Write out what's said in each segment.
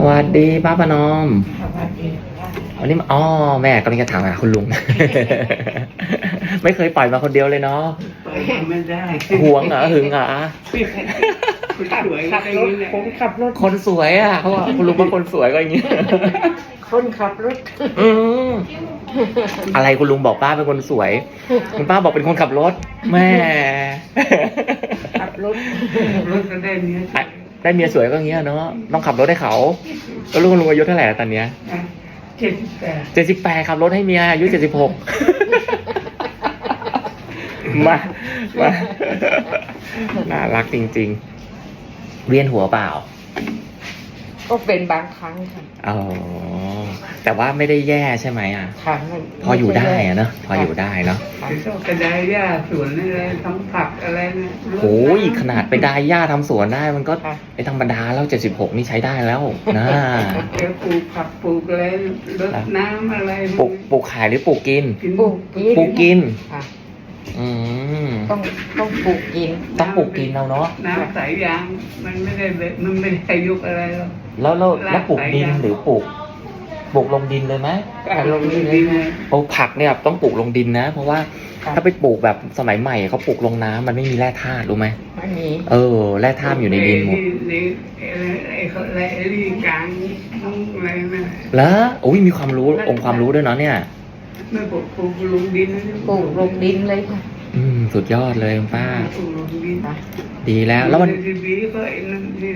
สวัสดีป้าประนอมสวัสดีค่ะวันนี้มาอ๋อแม่กำลังจะถามหาคุณลุง ไม่เคยปล่อยมาคนเดียวเลยเนาะไปไม่ได้หวงเหรอหึงเหรอคุณสวยขับก็รอย่างถนี้แหละคนขับรถคนสวยอะเขาบอกคุณลุงว่าคนสวยก็อย่างนี้คนขับรถอืมอะไรคุณลุงบอกป้าเป็นคนสวย คุณป้าบอกเป็นคนขับรถแม่ขับรถรถก็ได้เนี้ย ได้เมียสวยก็อย่างเงี้ยเนาะต้องขับรถให้เขาก็ลุงลุงอายุเท่าไหร่แล้วตอนเนี้ยเจ็ดสิบแปดเจ็ดสิบแปดขับรถให้เมียอายุเจ็ดสิบหกมามาน่ารักจริง ๆ เวียนหัวเปล่า ก็เป็นบางครั้งค่ะ อ๋อ แต่ว่าไม่ได้แย่ใช่ไหมอะค่ะมันพออยู่ได้อะเนอะพออยู่ได้เนาะค่ะก็กระไดหญ้าสวนอะไรทำผักอะไรเนี่ยโอ้ยขนาดไปได้หญ้าทำสวนได้มันก็ค่ะไอ้ธรรมดาแล้วเจ็ดสิบหกนี่ใช้ได้แล้วนะแกปลูกผักปลูกอะไรรดน้ำอะไรปลูกปลูกขายหรือปลูกกิน กินปลูกกินปลูกกิน ค่ะอืมต้องต้องปลูกกิน ต้องปลูกกินเอาเนาะน้ำสายยางมันไม่ได้แบบมันไม่ได้ยุกอะไรหรอกแล้วแล้วแล้วปลูกดินรากสายยางหรือปลูก ปลูกลงดินเลยไหมอะลงดินเลดิยนค่ะปลูกผักเนี่ยต้องปลูกลงดินนะ เพราะว่าค่ะถ้าไปปลูกแบบสมัยใหม่เขาปลูกลงน้ำมันไม่มีแร่ธาตุรู้ไหมอันนี้เออแร่ธาตุอยู่ในดินหมดในอะไรไอ้เขาอะไรไอ้นี่กลางมุ้งอะไรนั่นน่ะแล้วโอ้ยมีความรู้องค์ความรู้ด้วยเนาะเนี่ย ไม่ปลูกปลูกลงดินนะปลูกลงดินเลยค่ะ อืมสุดยอดเลยคุณป้า ปลูกลงดินค่ะดีแล้วแล้วมันดีบีก็ไอ้นั่นนี่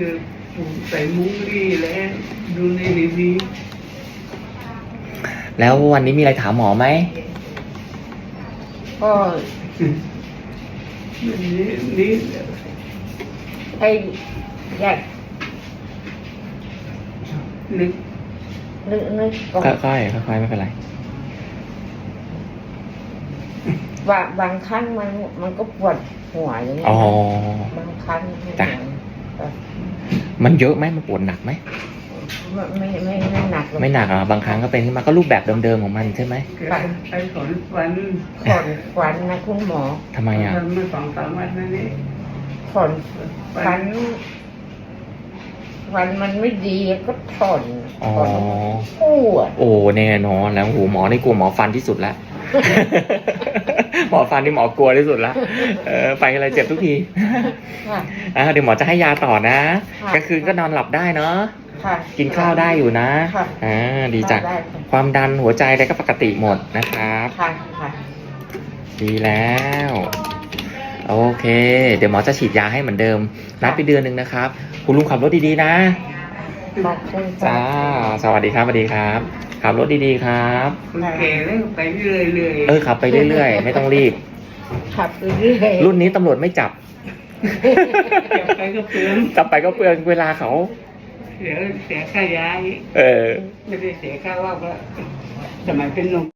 ปลูกใส่มุ้งนี่แล้วดูในดีบี แล้ววันนี้มีอะไรถามหมอไหมก็นี่นี่ไอ้อยากนึกนึกนึกก่อนค่อยๆค่อยๆไม่เป็นไรว่าบางครั้งมันมันก็ปวดหัวอย่างนี้ยอ๋อ บางครั้งจ้ะเออมันเยอะไหมมันปวดหนักไหม ไม่ไม่ไม่ไม่หนักรอกไม่หนักอะบางครั้งก็เป็นขึ้นมาก็รูปแบบเดิมๆของมันใช่ไหมไปถอนฟันผ่อนควันนะคุณหมอทำไมอะเมื่อสองสามวันนั่นนี่ผ่อนควันควันมันไม่ดีก็ผ่อนอ๋อผ่อนปวดโอ้แน่นอนแล้วโหหมอนี่กลัวหมอฟันที่สุดละ หมอฟันนี่หมอกลัวที่สุดละเออไปอะไรเจ็บทุกทีค่ะ อ่าเดี๋ยวหมอจะให้ยาต่อนะค่ะ กลางคืนก็นอนหลับได้เนาะ ค่ะกินข้าวได้อยู่นะค่ะอ่าดีจ้ะได้ค่ะ ความดันหัวใจอะไรก็ปกติหมดนะครับ ค่ะค่ะดีแล้ว โอเค เดี๋ยวหมอจะฉีดยาให้เหมือนเดิม นัดไปเดือนหนึ่งนะครับ คุณลุงขับรถดีๆนะขอบคุณค่ะจ้า สวัสดีครับสวัสดีครับ ขับรถดีๆครับคนแก่แล้วไปเรื่อยเรื่อยเออขับไปเรื่อยๆ ไม่ต้องรีบ ขับไปเรื่อยรุ่นนี้ตำรวจไม่จับจะไปก็เปลืองจับไปก็เปลืองเวลาเขา เสียเสียค่ายาอีกเออ ไม่ได้เสียค่าเหล้าก็สมัยเป็นหนุ่ม